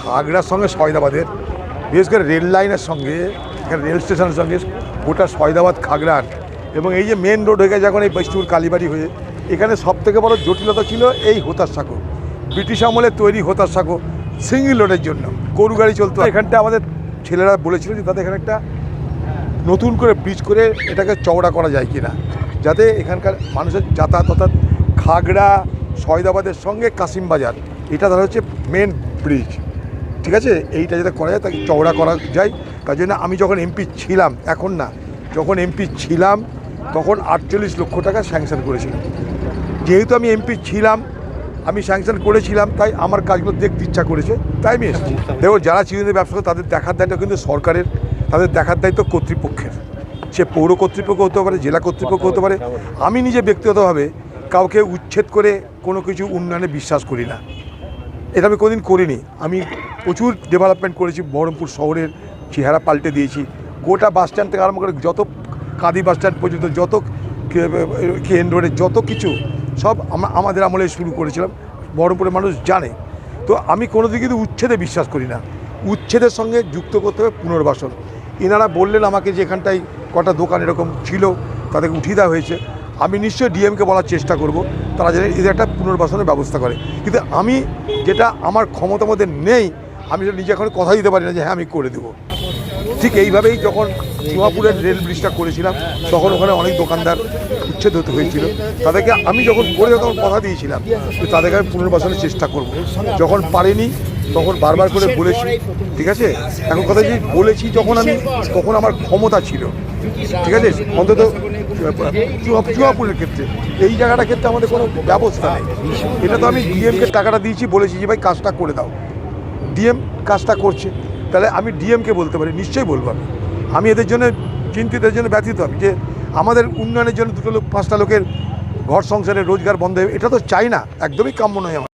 খাগড়ার সঙ্গে সয়দাবাদের, বিশেষ করে রেল লাইনের সঙ্গে, এখানে রেল স্টেশনের সঙ্গে, গোটা সয়দাবাদ, খাগড়ার এবং এই যে মেন রোড হয়ে গেছে এখন এই বৈষ্ণুর কালীবাড়ি হয়ে, এখানে সব থেকে বড় জটিলতা ছিল এই হোতার সাঁকো। ব্রিটিশ আমলে তৈরি হোতার সাঁকো সিঙ্গেল রোডের জন্য। গরু গাড়ি চলতো। এখানটা আমাদের ছেলেরা বলেছিল যে তাদের এখানে একটা নতুন করে ব্রিজ করে এটাকে চওড়া করা যায় কিনা। যাতে এখানকার মানুষের যাতায়াত অর্থাৎ খাগড়া, সয়দাবাদের সঙ্গে কাসিম বাজার এটা ধরা হচ্ছে মেন ব্রিজ, ঠিক আছে? এইটা যাতে করা যায়, তাকে চওড়া করা যায়। তার জন্য আমি যখন এমপি ছিলাম, এখন না, যখন এমপি ছিলাম, তখন আটচল্লিশ লক্ষ টাকা স্যাংশন করেছিলাম। যেহেতু আমি এমপি ছিলাম, আমি স্যাংশন করেছিলাম, তাই আমার কাজগুলো দেখতে ইচ্ছা করেছে, তাই আমি এসেছি। দেখো, যারা চিরদিনের ব্যবসা করে, তাদের দেখার দায়িত্ব কিন্তু সরকারের, তাদের দেখার দায়িত্ব কর্তৃপক্ষের। সে পৌর কর্তৃপক্ষ হতে পারে, জেলা কর্তৃপক্ষ হতে পারে। আমি নিজে ব্যক্তিগতভাবে কাউকে উচ্ছেদ করে কোনো কিছু উন্নয়নে বিশ্বাস করি না। এটা আমি কোনোদিন করিনি। আমি প্রচুর ডেভেলপমেন্ট করেছি বহরমপুর শহরের চেহারা পাল্টে দিয়েছি। গোটা বাস স্ট্যান্ড থেকে আরম্ভ করে যত কাঁদি বাস স্ট্যান্ড পর্যন্ত, যত কেন রোডে যত কিছু, সব আমরা আমাদের আমলে শুরু করেছিলাম। বহরমপুরের মানুষ জানে। তো আমি কোনো দিকে কিন্তু উচ্ছেদে বিশ্বাস করি না। উচ্ছেদের সঙ্গে যুক্ত করতে হবে পুনর্বাসন। এনারা বললেন আমাকে যে এখানটায় কটা দোকান এরকম ছিল, তাদেরকে উঠিয়ে দেওয়া হয়েছে। আমি নিশ্চয়ই ডিএমকে বলার চেষ্টা করব। তারা যেন এদের একটা পুনর্বাসনের ব্যবস্থা করে। কিন্তু আমি যেটা আমার ক্ষমতার মধ্যে নেই, আমি সেটা নিজে এখন কথা দিতে পারি না যে হ্যাঁ আমি করে দেবো। ঠিক এইভাবেই যখন চুয়াপুরের রেল ব্রিজটা করেছিলাম, তখন ওখানে অনেক দোকানদার উচ্ছেদ হতে হয়েছিল। তাদেরকে আমি যখন করে তখন কথা দিয়েছিলাম যে, তাদেরকে আমি পুনর্বাসনের চেষ্টা করব। যখন পারিনি, তখন বারবার করে বলেছি, ঠিক আছে? এখন কথা যে বলেছি, যখন আমি, তখন আমার ক্ষমতা ছিল। ঠিক আছে? অন্তত চুয়াপুরের ক্ষেত্রে। এই জায়গাটার ক্ষেত্রে আমাদের কোনো ব্যবস্থা নেই। এটা তো আমি ডিএমকে টাকাটা দিয়েছি, বলেছি যে, ভাই, কাজটা করে দাও। ডিএম কাজটা করছে। তাহলে আমি ডিএমকে বলতে পারি, নিশ্চয়ই বলব আমি। আমি এদের জন্য চিন্তিত জন্য ব্যথিত আমি যে, আমাদের উন্নয়নের জন্য দুটো লোক, পাঁচটা লোকের ঘর সংসারে রোজগার বন্ধ হবে এটা তো চাই না, একদমই কাম্য নয় আমার।